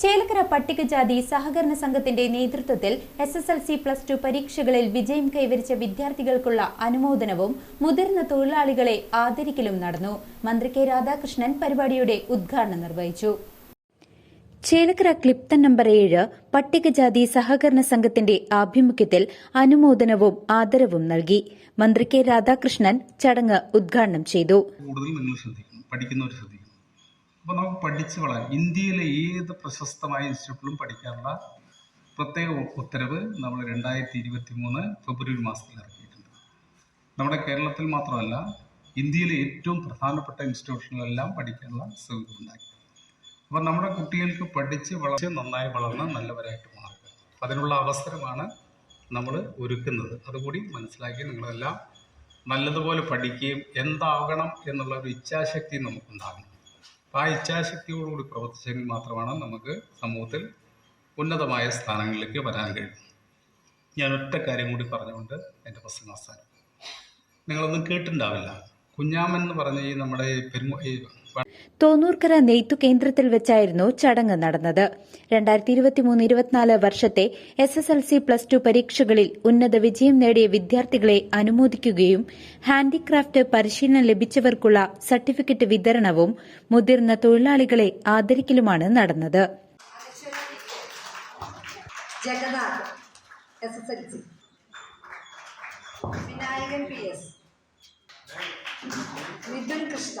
ചേലക്കര പട്ടികജാതി സഹകരണ സംഘത്തിന്റെ നേതൃത്വത്തിൽ S S L C plus two പരീക്ഷകളിൽ വിജയം കൈവരിച്ച വിദ്യാർത്ഥികൾക്കുള്ള അനുമോദനവും മുതിർന്ന തൊഴിലാളികളെ ആദരിക്കലും നടന്നു. മന്ത്രി കെ രാധാകൃഷ്ണൻ പരിപാടിയുടെ ഉദ്ഘാടനം നിർവഹിച്ചു. ചേലക്കര ക്ലിപ്തൻ നമ്പർ ഏഴ് പട്ടികജാതി സഹകരണ സംഘത്തിന്റെ ആഭിമുഖ്യത്തിൽ അനുമോദനവും ആദരവും നൽകി. മന്ത്രി കെ രാധാകൃഷ്ണൻ ചടങ്ങ് ഉദ്ഘാടനം ചെയ്തു. പഠിക്കുന്നവർ അപ്പോൾ നമുക്ക് പഠിച്ച് വളരാം. ഇന്ത്യയിലെ ഏത് പ്രശസ്തമായ ഇൻസ്റ്റിറ്റ്യൂട്ടിലും പഠിക്കാനുള്ള പ്രത്യേക ഉത്തരവ് നമ്മൾ രണ്ടായിരത്തി ഇരുപത്തി മൂന്ന് ഫെബ്രുവരി മാസത്തിൽ ഇറക്കിയിട്ടുണ്ട്. നമ്മുടെ കേരളത്തിൽ മാത്രമല്ല ഇന്ത്യയിലെ ഏറ്റവും പ്രധാനപ്പെട്ട ഇൻസ്റ്റിറ്റ്യൂഷനുകളെല്ലാം പഠിക്കാനുള്ള സൗകര്യം ഉണ്ടാക്കി. അപ്പോൾ നമ്മുടെ കുട്ടികൾക്ക് പഠിച്ച് വളർച്ച നന്നായി വളർന്ന് നല്ലവരായിട്ട് മാറുക. അതിനുള്ള അവസരമാണ് നമ്മൾ ഒരുക്കുന്നത്. അതുകൂടി മനസ്സിലാക്കി നിങ്ങളെല്ലാം നല്ലതുപോലെ പഠിക്കുകയും എന്താകണം എന്നുള്ള ഒരു ഇച്ഛാശക്തി നമുക്കുണ്ടാകണം. അപ്പോൾ ആ ഇച്ഛാശക്തിയോടുകൂടി പ്രവർത്തിച്ചെങ്കിൽ മാത്രമാണ് നമുക്ക് സമൂഹത്തിൽ ഉന്നതമായ സ്ഥാനങ്ങളിലേക്ക് വരാൻ കഴിയും ഞാൻ ഒറ്റ കാര്യം കൂടി പറഞ്ഞുകൊണ്ട് എന്റെ പ്രസംഗം അവസാനം നിങ്ങളൊന്നും കേട്ടിട്ടുണ്ടാവില്ല. കുഞ്ഞാമൻ എന്ന് പറഞ്ഞ ഈ നമ്മുടെ ഈ പെരുമ ഈ തോന്നൂർക്കര നെയ്ത്തു കേന്ദ്രത്തിൽ വെച്ചായിരുന്നു ചടങ്ങ് നടന്നത്. രണ്ടായിരത്തി ഇരുപത്തിമൂന്ന് ഇരുപത്തിനാല് വർഷത്തെ S S L C plus two പരീക്ഷകളിൽ ഉന്നത വിജയം നേടിയ വിദ്യാർത്ഥികളെ അനുമോദിക്കുകയും ഹാൻഡിക്രാഫ്റ്റ് പരിശീലനം ലഭിച്ചവർക്കുള്ള സർട്ടിഫിക്കറ്റ് വിതരണവും മുതിർന്ന തൊഴിലാളികളെ ആദരിക്കലുമാണ് നടന്നത്. Vinayakan P S Mithun Krishna.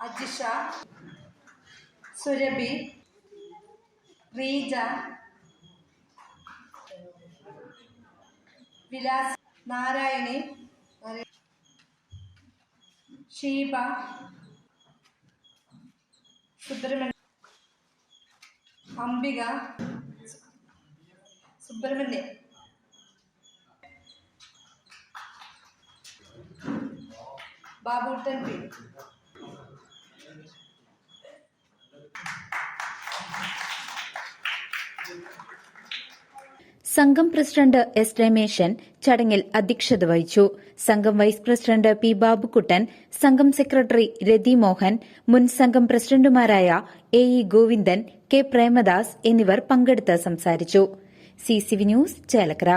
Ajisha Surabhi Reeja Vilas Narayani Sheeba Subrahmanya. Ambika Subrahmanyan. Babuttan P. സംഘം പ്രസിഡന്റ് എസ് രമേശൻ ചടങ്ങിൽ അധ്യക്ഷത വഹിച്ചു. സംഘം വൈസ് പ്രസിഡന്റ് പി ബാബുക്കുട്ടൻ സംഘം സെക്രട്ടറി രതി മോഹൻ മുൻ സംഘം പ്രസിഡന്റുമാരായ A E Govindan K Premadas എന്നിവർ പങ്കെടുത്ത് സംസാരിച്ചു. C news Chelakkara.